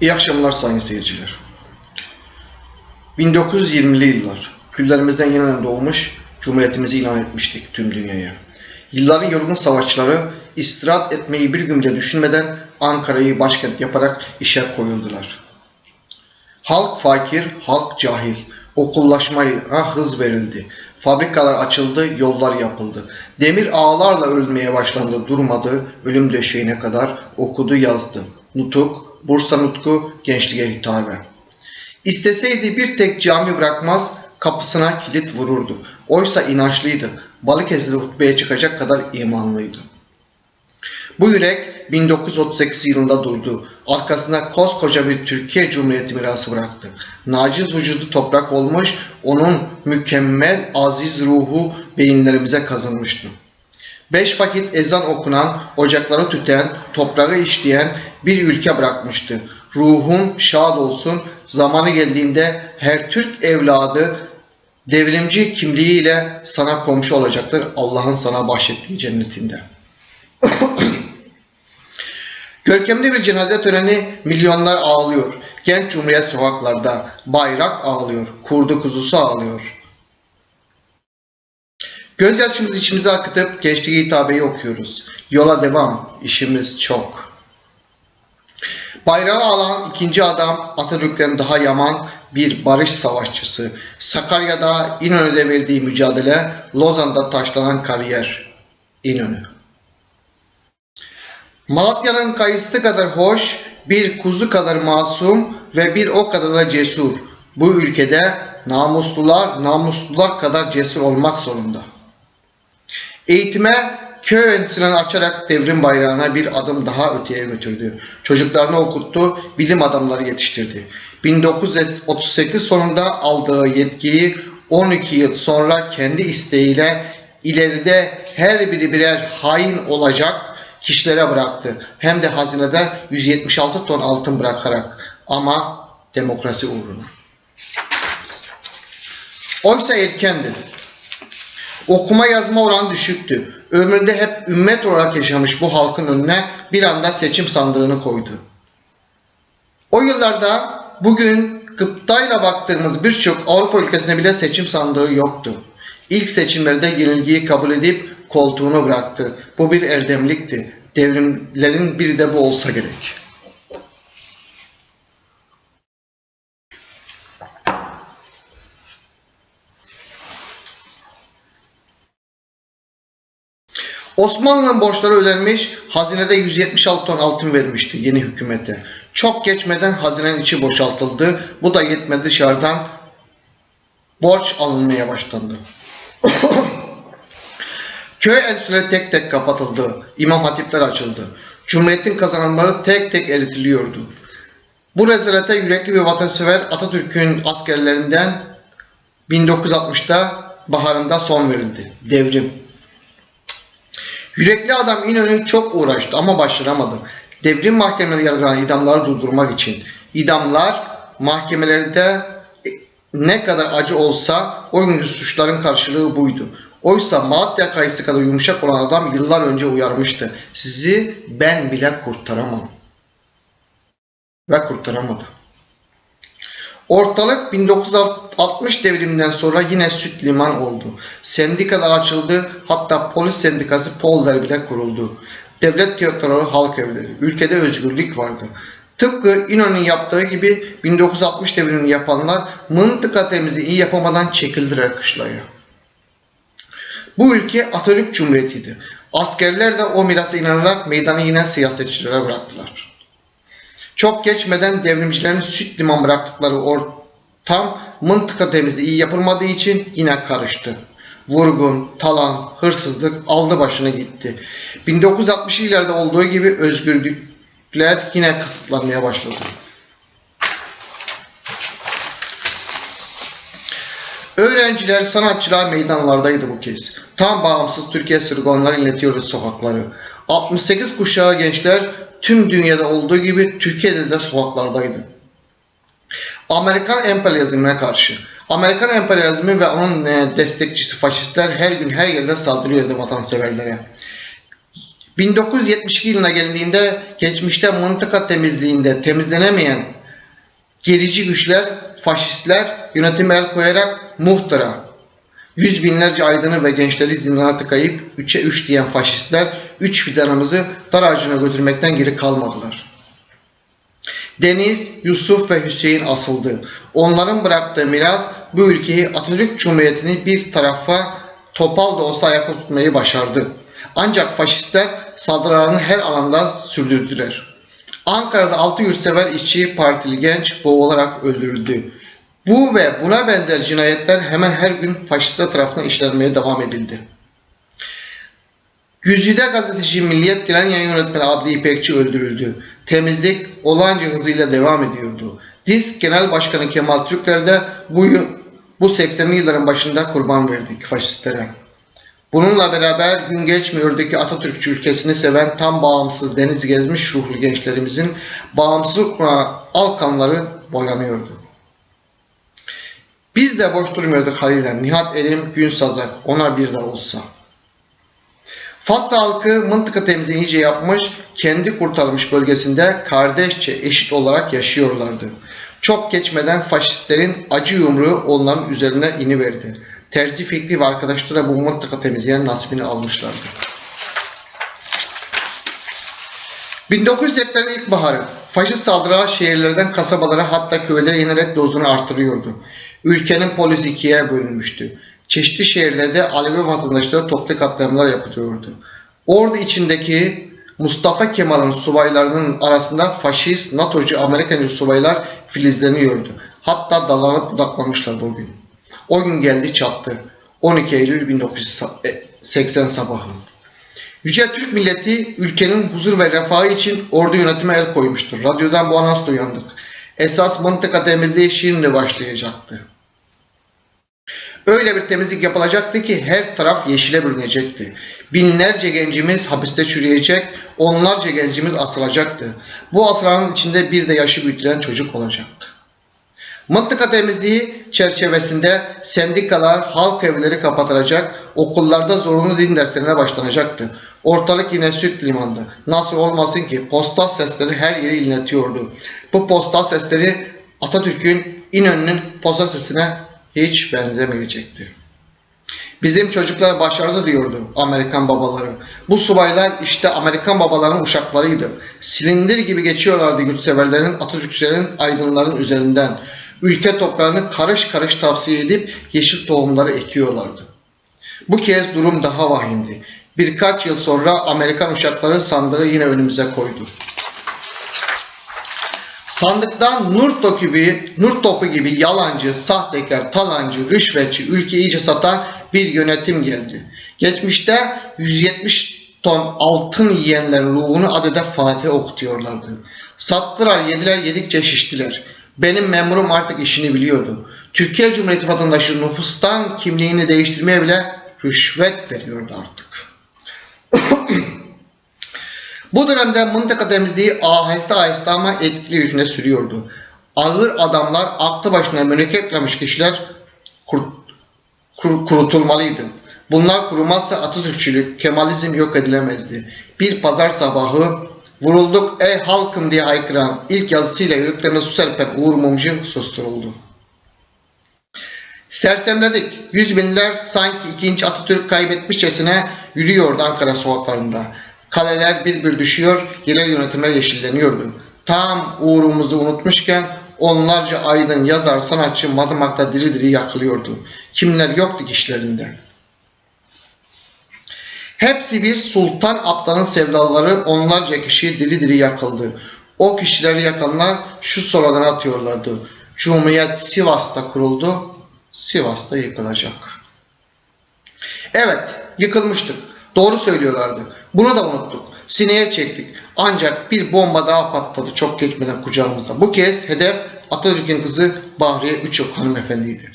İyi akşamlar sayın seyirciler. 1920'li yıllar küllerimizden yeniden doğmuş Cumhuriyetimizi ilan etmiştik tüm dünyaya. Yılların yorgun savaşçıları istirahat etmeyi bir gün bile düşünmeden Ankara'yı başkent yaparak işe koyuldular. Halk fakir, halk cahil. Okullaşmayı ha, hız verildi. Fabrikalar açıldı, yollar yapıldı. Demir ağlarla ölmeye başlandı, durmadı. Ölüm döşeğine kadar okudu, yazdı. Nutuk, Bursa Nutku, gençliğe hitaben. İsteseydi bir tek cami bırakmaz, kapısına kilit vururdu. Oysa inançlıydı. Balıkesir'de hutbeye çıkacak kadar imanlıydı. Bu yürek 1938 yılında durdu. Arkasında koskoca bir Türkiye Cumhuriyeti mirası bıraktı. Naciz vücudu toprak olmuş, onun mükemmel aziz ruhu beyinlerimize kazınmıştı. Beş vakit ezan okunan, ocakları tüten, toprağı işleyen bir ülke bırakmıştı. Ruhun şad olsun, zamanı geldiğinde her Türk evladı devrimci kimliğiyle sana komşu olacaktır Allah'ın sana bahşettiği cennetinde. Görkemli bir cenaze töreni milyonlar ağlıyor. Genç Cumhuriyet sokaklarda bayrak ağlıyor, kurdu kuzusu ağlıyor. Gözyaşımızı içimize akıtıp gençliği hitabeyi okuyoruz. Yola devam, işimiz çok. Bayrağı alan ikinci adam Atatürk'ten daha yaman bir barış savaşçısı. Sakarya'da İnönü'de verdiği mücadele, Lozan'da taşlanan kariyer. İnönü. Malatya'nın kayısı kadar hoş, bir kuzu kadar masum ve bir o kadar da cesur. Bu ülkede namuslular namuslular kadar cesur olmak zorunda. Eğitime köy endüstrilerini açarak devrim bayrağına bir adım daha öteye götürdü. Çocuklarını okuttu, bilim adamları yetiştirdi. 1938 sonunda aldığı yetkiyi 12 yıl sonra kendi isteğiyle ileride her biri birer hain olacak kişilere bıraktı. Hem de hazinede 176 ton altın bırakarak ama demokrasi uğruna. Oysa erkendi. Okuma yazma oranı düşüktü. Ömründe hep ümmet olarak yaşamış bu halkın önüne bir anda seçim sandığını koydu. O yıllarda bugün gıptayla baktığımız birçok Avrupa ülkesinde bile seçim sandığı yoktu. İlk seçimlerde yenilgiyi kabul edip koltuğunu bıraktı. Bu bir erdemlikti. Devrimlerin biri de bu olsa gerek. Osmanlı'nın borçları ödenmiş, hazinede 176 ton altın vermişti yeni hükümete. Çok geçmeden hazinenin içi boşaltıldı. Bu da yetmedi dışarıdan borç alınmaya başlandı. Köy enstitüleri tek tek kapatıldı. İmam hatipler açıldı. Cumhuriyetin kazanımları tek tek eritiliyordu. Bu rezalete yürekli bir vatansever Atatürk'ün askerlerinden 1960'da baharında son verildi. Devrim. Yürekli adam İnönü çok uğraştı ama başaramadı. Devrim mahkemeleri yargılanan idamları durdurmak için. İdamlar mahkemelerde ne kadar acı olsa o günkü suçların karşılığı buydu. Oysa Malatya kayısı kadar yumuşak olan adam yıllar önce uyarmıştı. Sizi ben bile kurtaramam. Ve kurtaramadı. Ortalık 1960 devriminden sonra yine süt liman oldu. Sendikalar açıldı, hatta polis sendikası Polder bile kuruldu. Devlet tiyatroları, halk evleri, ülkede özgürlük vardı. Tıpkı İnönü'nün yaptığı gibi 1960 devrimini yapanlar mıntıka temizliği iyi yapamadan çekildiler kışlaya. Bu ülke Atatürk Cumhuriyeti'ydi. Askerler de o mirasa inanarak meydanı yine siyasetçilere bıraktılar. Çok geçmeden devrimcilerin süt liman bıraktıkları ortam mıntıka temizliği iyi yapılmadığı için yine karıştı. Vurgun, talan, hırsızlık aldı başını gitti. 1960'lı yıllarda olduğu gibi özgürlükler yine kısıtlanmaya başladı. Öğrenciler, sanatçılar meydanlardaydı bu kez. Tam bağımsız Türkiye sloganları inletiyordu sokakları. 68 kuşağı gençler tüm dünyada olduğu gibi Türkiye'de de sokaklardaydı. Amerikan emperyalizmine karşı. Amerikan emperyalizmi ve onun e, destekçisi faşistler her gün her yerde saldırıyordu vatanseverlere. 1972 yılına gelindiğinde geçmişte mıntıka temizliğinde temizlenemeyen gerici güçler, faşistler yönetime el koyarak muhtara, yüz binlerce aydını ve gençleri zindana tıkayıp üçe üç diyen faşistler üç fidanımızı dar ağacına götürmekten geri kalmadılar. Deniz, Yusuf ve Hüseyin asıldı. Onların bıraktığı miras bu ülkeyi Atatürk Cumhuriyeti'ni bir tarafa topal da olsa ayakta tutmayı başardı. Ancak faşistler saldırılarını her alanda sürdürdüler. Ankara'da altı yurtsever işçi partili genç boğularak öldürüldü. Bu ve buna benzer cinayetler hemen her gün faşistler tarafından işlenmeye devam edildi. Güzide gazeteci Milliyet Genel Yayın Yönetmeni Abdi İpekçi öldürüldü. Temizlik olağanca hızıyla devam ediyordu. DİSK Genel Başkanı Kemal Türkler de bu, bu 80'li yılların başında kurban verdik faşistlere. Bununla beraber gün geçmiyordu ki Atatürkçü ülkesini seven tam bağımsız deniz gezmiş ruhlu gençlerimizin bağımsızlık alkanları boyanıyordu. Biz de boş durmuyorduk haliyle. Nihat Erim gün sazar ona bir de olsa. Fatsa halkı mıntıka temizliğini iyice yapmış, kendi kurtarılmış bölgesinde kardeşçe eşit olarak yaşıyorlardı. Çok geçmeden faşistlerin acı yumruğu onların üzerine iniverdi. Terzi Fikri ve arkadaşları bu mıntıka temizleyen nasibini almışlardı. 1980'lerin ilkbaharı faşist saldırılar şehirlerden kasabalara hatta köylere inerek dozunu artırıyordu. Ülkenin polisi ikiye bölünmüştü. Çeşitli şehirlerde Alevi vatandaşlara toplu katliamlar yapılıyordu. Ordu içindeki Mustafa Kemal'in subaylarının arasında faşist, NATO'cu Amerikan subaylar filizleniyordu. Hatta dalanıp budaklanmışlardı o gün. O gün geldi çattı. 12 Eylül 1980 sabahı. Yüce Türk milleti ülkenin huzur ve refahı için ordu yönetime el koymuştur. Radyodan bu anonsla uyandık. Esas mıntıka temizliği şimdi başlayacaktı. Öyle bir temizlik yapılacaktı ki her taraf yeşile bürünecekti. Binlerce gencimiz hapiste çürüyecek, onlarca gencimiz asılacaktı. Bu asılanın içinde bir de yaşı büyütülen çocuk olacaktı. Mıntıka temizliği çerçevesinde sendikalar, halk evleri kapatılacak, okullarda zorunlu din derslerine başlanacaktı. Ortalık yine süt limandı. Nasıl olmasın ki postal sesleri her yeri inletiyordu. Bu postal sesleri Atatürk'ün İnönü'nün postal sesine hiç benzemeyecekti. Bizim çocuklar başardı diyordu Amerikan babaları. Bu subaylar işte Amerikan babaların uşaklarıydı. Silindir gibi geçiyorlardı yurtseverlerin, Atatürkçülerin, aydınların üzerinden. Ülke toprağını karış karış tavsiye edip yeşil tohumları ekiyorlardı. Bu kez durum daha vahimdi. Birkaç yıl sonra Amerikan uşakları sandığı yine önümüze koydu. Sandıktan nur topu gibi, nur topu gibi yalancı, sahtekar, talancı, rüşvetçi, ülkeyi iyice satan bir yönetim geldi. Geçmişte 170 ton altın yiyenlerin ruhunu adede Fatih okutuyorlardı. Sattılar, yediler, yedikçe şiştiler. Benim memurum artık işini biliyordu. Türkiye Cumhuriyeti vatandaşı nüfustan kimliğini değiştirmeye bile rüşvet veriyordu artık. Bu dönemde mıntıka temizliği aheste aheste ama etkili hükmüne sürüyordu. Ağır adamlar, aklı başına mürekkeplemiş kişiler kur, kur, kurutulmalıydı. Bunlar kurumazsa Atatürkçülük, Kemalizm yok edilemezdi. Bir pazar sabahı vurulduk ey halkım diye haykıran ilk yazısıyla yüreklerine su serpen Uğur Mumcu susturuldu. Sersemledik. Yüz binler sanki ikinci Atatürk kaybetmişçesine yürüyordu Ankara sokaklarında. Kaleler bir bir düşüyor, yerel yönetimler yeşilleniyordu. Tam uğrumuzu unutmuşken onlarca aydın, yazar, sanatçı Madımak'ta diri diri yakılıyordu. Kimler yoktu işlerinde. Hepsi bir sultan aptanın sevdaları onlarca kişi diri diri yakıldı. O kişileri yakanlar şu slogan atıyorlardı. Cumhuriyet Sivas'ta kuruldu, Sivas'ta yıkılacak. Evet, yıkılmıştık. Doğru söylüyorlardı. Bunu da unuttuk. Sineye çektik. Ancak bir bomba daha patladı çok geçmeden kucağımızda. Bu kez hedef Atatürk'ün kızı Bahriye Üçok hanımefendiydi.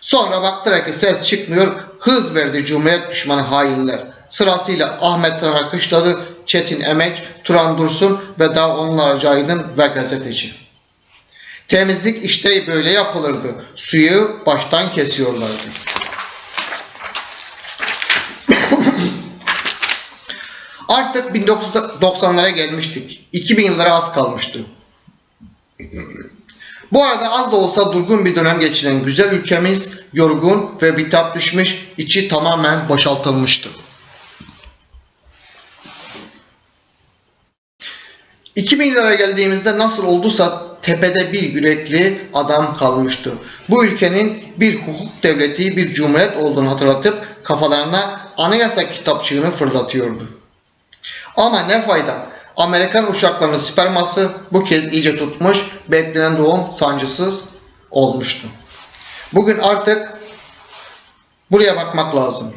Sonra baktılar ki ses çıkmıyor, hız verdi Cumhuriyet düşmanı hainler. Sırasıyla Ahmet Taner Kışlalı, Çetin Emek, Turan Dursun ve daha onlarca aydın ve gazeteci. Temizlik işte böyle yapılırdı. Suyu baştan kesiyorlardı. Artık 1990'lara gelmiştik. 2000 yıllara az kalmıştı. Bu arada az da olsa durgun bir dönem geçiren güzel ülkemiz yorgun ve bitap düşmüş, içi tamamen boşaltılmıştı. 2000 yıllara geldiğimizde nasıl olduysa tepede bir yürekli adam kalmıştı. Bu ülkenin bir hukuk devleti, bir cumhuriyet olduğunu hatırlatıp kafalarına anayasa kitapçığını fırlatıyordu. Ama ne fayda? Amerikan uçaklarının sperması bu kez iyice tutmuş, beklenen doğum sancısız olmuştu. Bugün artık buraya bakmak lazım.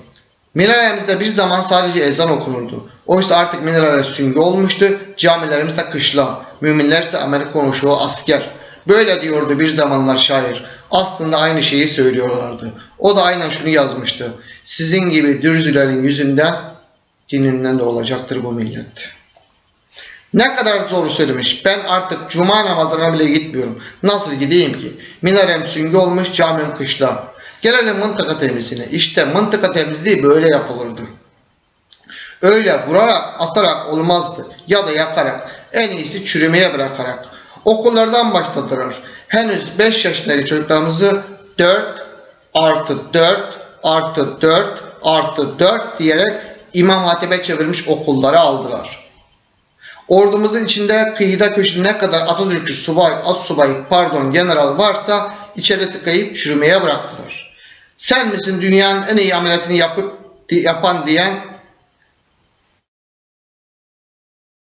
Minarelemizde bir zaman sadece ezan okunurdu. Oysa artık minareler süngü olmuştu, camilerimiz de kışla, müminlerse Amerikan uşağı asker. Böyle diyordu bir zamanlar şair. Aslında aynı şeyi söylüyorlardı. O da aynen şunu yazmıştı. Sizin gibi dürzülerin yüzünden dininden de olacaktır bu millet. Ne kadar zor söylemiş. Ben artık cuma namazına bile gitmiyorum. Nasıl gideyim ki? Minarem süngü olmuş, camim kışla. Gelelim mıntıka temizliğine. İşte mıntıka temizliği böyle yapılırdı. Öyle vurarak, asarak olmazdı. Ya da yakarak. En iyisi çürümeye bırakarak. Okullardan başladılar. Henüz 5 yaşındaki çocuklarımızı 4 artı 4 artı 4 artı 4 diyerek İmam Hatip'e çevirmiş okullara aldılar. Ordumuzun içinde kıyıda köşede ne kadar Atatürkçü subay, az subay, pardon general varsa içeri tıkayıp çürümeye bıraktılar. Sen misin dünyanın en iyi ameliyatını yapıp yapan diyen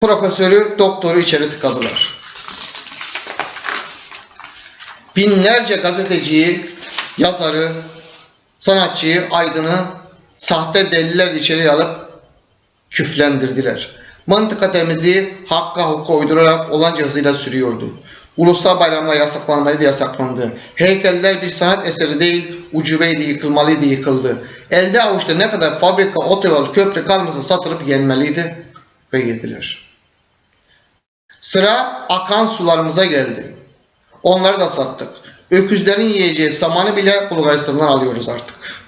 profesörü, doktoru içeri tıkadılar. Binlerce gazeteciyi, yazarı, sanatçıyı, aydını sahte deliller içeri alıp küflendirdiler. Mantıka temizliği hakka hukuka uydurarak olanca hızıyla sürüyordu. Ulusal bayramlar yasaklanmalıydı yasaklandı. Heykeller bir sanat eseri değil, ucubeydi yıkılmalıydı yıkıldı. Elde avuçta ne kadar fabrika, otoyol, köprü kalmasa satılıp yenmeliydi ve yediler. Sıra akan sularımıza geldi. Onları da sattık. Öküzlerin yiyeceği samanı bile Bulgaristan'dan alıyoruz artık.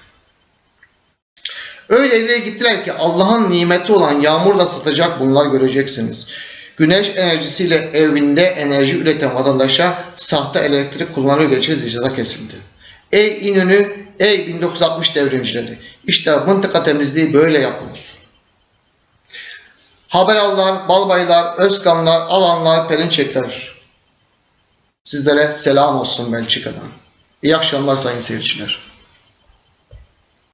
Öyle evlere gittiler ki Allah'ın nimeti olan yağmur da satacak bunlar göreceksiniz. Güneş enerjisiyle evinde enerji üreten vatandaşa sahte elektrik kullanıyor geçeceğiz ceza kesildi. Ey İnönü, ey 1960 devrimcileri. İşte mıntıka temizliği böyle yapılır. Haberallar, balbaylar, özkanlar, alanlar, perinçekler. Sizlere selam olsun Belçika'dan. İyi akşamlar sayın seyirciler.